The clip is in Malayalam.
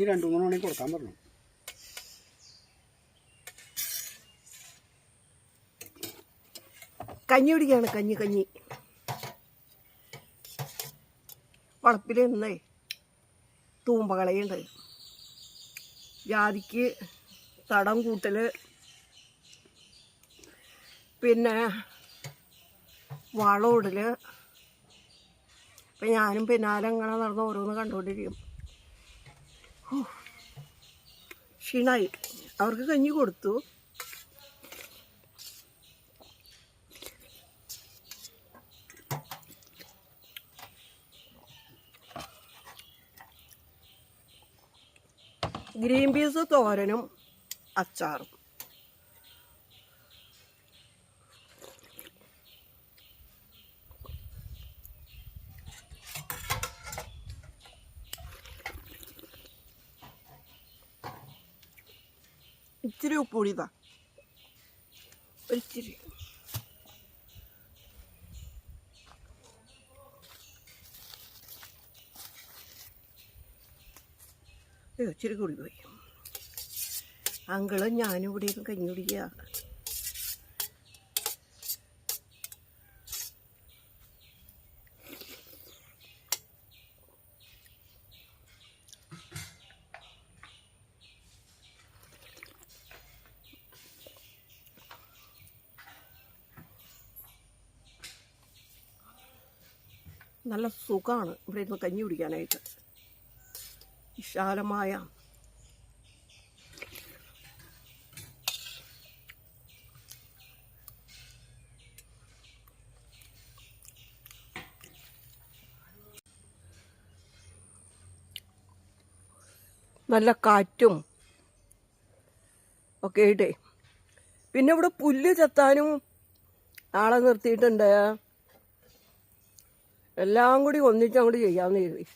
ഈ രണ്ടു മൂന്ന് മണി കൊടുക്കാൻ പറഞ്ഞു. കഞ്ഞി പിടിക്കുകയാണ് കഞ്ഞി കഞ്ഞി. വളപ്പിൽ നിന്നേ തൂമ്പകളയുണ്ട്. ജാതിക്ക് തടം കൂട്ടൽ പിന്നെ വളം ഇടൽ ഇപ്പം ഞാനും പിന്നാലെ അങ്ങനെ നടന്ന് ഓരോന്ന് കണ്ടുകൊണ്ടിരിക്കും. ക്ഷീണായി. അവർക്ക് കഞ്ഞി കൊടുത്തു. ഗ്രീൻ പീസ് തോരനും അച്ചാറും. ഇച്ചിരി ഉപ്പ് ഇതാ. ഒരിച്ചിരി ഇച്ചിരി കൂടി പോയി. അങ്കളും ഞാനും ഇരുന്ന് കഞ്ഞി കുടിക്കുക. നല്ല സുഖമാണ് ഇവിടെ ഇരുന്ന് കഞ്ഞി കുടിക്കാനായിട്ട്. വിശാലമായ നല്ല കാറ്റും ഒക്കെ ആയിട്ടേ. പിന്നെ ഇവിടെ പുല്ല് ചെത്താനും ആളെ നിർത്തിയിട്ടുണ്ട്. എല്ലാം കൂടി ഒന്നിച്ച് അങ്ങോട്ട് ചെയ്യാമെന്ന് കരുതി